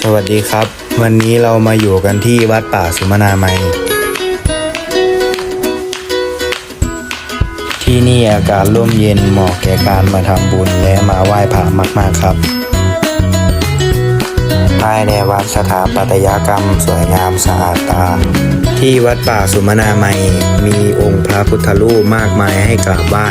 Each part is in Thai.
สวัสดีครับ วันนี้เรามาอยู่กันที่วัดป่าสุมนามัยที่นี่อากาศร่มเย็นเหมาะแก่การมาทำบุญและมาไหว้พระมาก ๆ ครับภายในวัดสถาปัตยกรรมสวยงามสะอาดตา ที่วัดป่าสุมนามัยมีองค์พระพุทธรูปมากมายให้กราบไหว้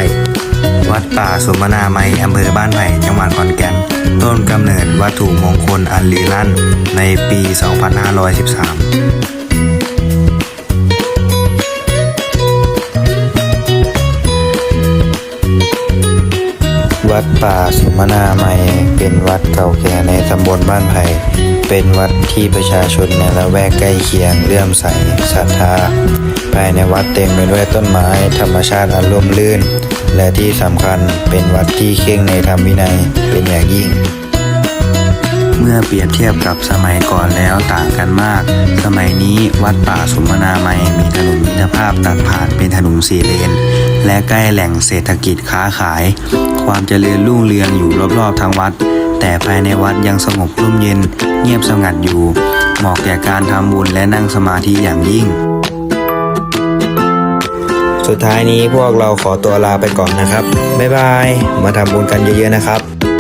วัดป่าสมนาไมอำเภอบ้านไผ่จังหวัดขอนแก่น ต้นกำเนิดวัตถุมงคลอันลีลั่นในปี 2513วัดป่าสุมนาไมเป็นวัดเก่าแก่ในตำบลบ้านไผ่ เป็นวัดที่ประชาชนในละแวกใกล้เคียงเลื่อมใสศรัทธา ภายในวัดเต็มไปด้วยต้นไม้ธรรมชาติอันร่มรื่น และที่สำคัญเป็นวัดที่เข่งในธรรมวินัยเป็นอย่างยิ่ง เมื่อเปรียบเทียบกับสมัยก่อนแล้วต่างกันมาก สมัยนี้วัดป่าสุมนาไมมีถนนมิตรภาพตัดผ่านเป็นถนนสี่เลน และใกล้แหล่งเศรษฐกิจค้าขาย ความเจริญรุ่งเรืองอยู่รอบๆทั้งวัด แต่ภายในวัดยังสงบร่มเย็น เงียบสงัดอยู่ เหมาะแก่การทำบุญและนั่งสมาธิอย่างยิ่ง สุดท้ายนี้พวกเราขอตัวลาไปก่อนนะครับ บ๊ายบาย มาทำบุญกันเยอะๆนะครับ